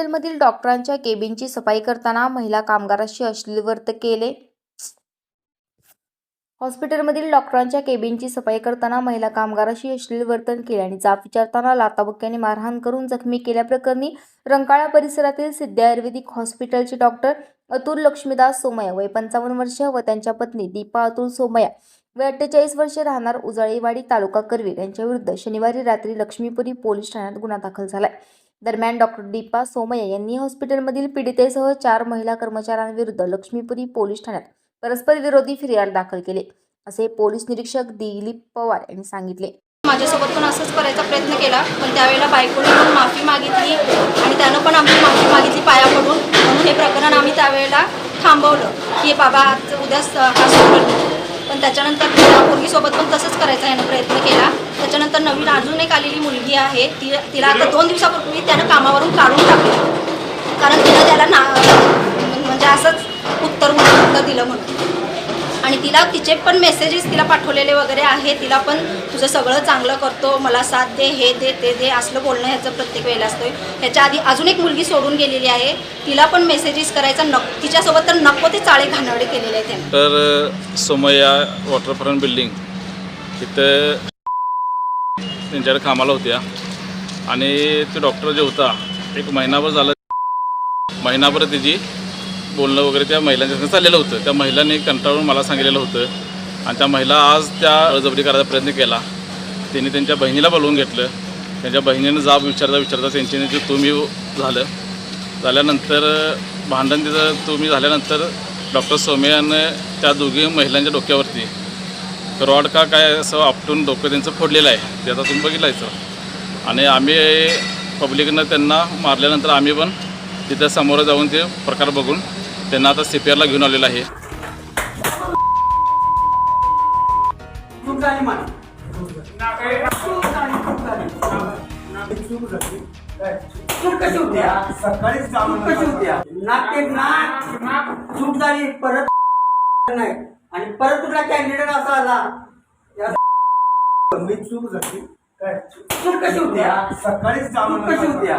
हॉस्पिटलमधील डॉक्टरांच्या केबिनची सफाई करताना महिला कामगाराशी अश्लील वर्त केले. हॉस्पिटलमधील डॉक्टरांच्या केबिनची सफाई करताना महिला कामगाराशी अश्लील वर्तन केले आणि जाब विचारताना लाताबक्क्याने मारहाण करून जखमी केल्याप्रकरणी रंकाळा परिसरातील सिद्ध आयुर्वेदिक हॉस्पिटलचे डॉक्टर अतुल लक्ष्मीदास सोमया वय पंचावन्न वर्ष व त्यांच्या पत्नी दीपा अतुल सोमया वय अठ्ठेचाळीस वर्ष राहणार उजाळीवाडी तालुका करवीर यांच्याविरुद्ध शनिवारी रात्री लक्ष्मीपुरी पोलीस ठाण्यात गुन्हा दाखल झालाय. दरम्यान डॉक्टर दीपा सोमय्या यांनी हॉस्पिटलमधील पीडितेसह चार महिला कर्मचाऱ्यांविरुद्ध लक्ष्मीपुरी पोलीस ठाण्यात परस्पर विरोधी फिर्याद दाखल केले असे पोलीस निरीक्षक दिलीप पवार यांनी सांगितले. माझ्यासोबत पण असंच करायचा प्रयत्न केला पण त्यावेळेला बायकोने पण माफी मागितली आणि त्यानं पण आमची माफी मागितली पाया पडून म्हणून हे प्रकरण आम्ही त्यावेळेला थांबवलं की बाबा आज उद्या हा त्याच्यानंतर त्या मुलगीसोबत पण तसंच करायचा यानं प्रयत्न केला. त्याच्यानंतर नवीन अजून एक आलेली मुलगी आहे. ती तिला आता दोन दिवसापूर्वी त्यानं कामावरून काढून टाकलं. कारण तिला त्याला ना म्हणजे असंच उत्तर म्हणून उत्तर दिलं म्हणून. आणि तिला तिचे पण मेसेजेस तिला पाठवलेले वगैरे आहे तिला पण तुझं सगळं चांगलं करतो. मला साथ दे हे दे ते दे. असलं बोलणं ह्याचं प्रत्येक वेळेला असतं ह्याच्या आधी अजून एक मुलगी सोडून गेलेली आहे. तिला पण मेसेजेस करायचा नक तिच्यासोबत तर नको ते चाळे घाणवडे केलेले आहेत त्याने. तर अ, सोमय्या वॉटरफ्रंट बिल्डिंग तिथं त्यांच्याकडे कामाला होत्या. आणि ते डॉक्टर जे होता एक महिनाभर झालं. महिनाभर तिची बोलणं वगैरे त्या महिलांच्या चाललेलं होतं. त्या महिलांनी कंटाळून मला सांगितलेलं होतं. आणि त्या महिला आज त्या बळजबरी करायचा प्रयत्न केला. त्यांनी त्यांच्या बहिणीला बोलवून घेतलं. त्यांच्या बहिणीनं जाब विचारता विचारता त्यांची त्यांची तुम्ही झालं. झाल्यानंतर भांडण तिथं तुम्ही झाल्यानंतर डॉक्टर सोमयानं त्या दोघी महिलांच्या डोक्यावरती रॉड का काय असं आपटून डोकं त्यांचं फोडलेलं आहे ते आता तुम्ही बघितलायचं आणि आम्ही पब्लिकनं त्यांना मारल्यानंतर आम्ही पण तिथं समोर जाऊन ते प्रकार बघून त्यांना आता सी पी आरला घेऊन आलेलं आहे चूक झाली मला चूक झाली, परत नाही आणि परत तुला कॅन्डिडेट असा आला या मी चूक झाली काय चूक कशी होती हा? सकाळीच चूक कशी होती?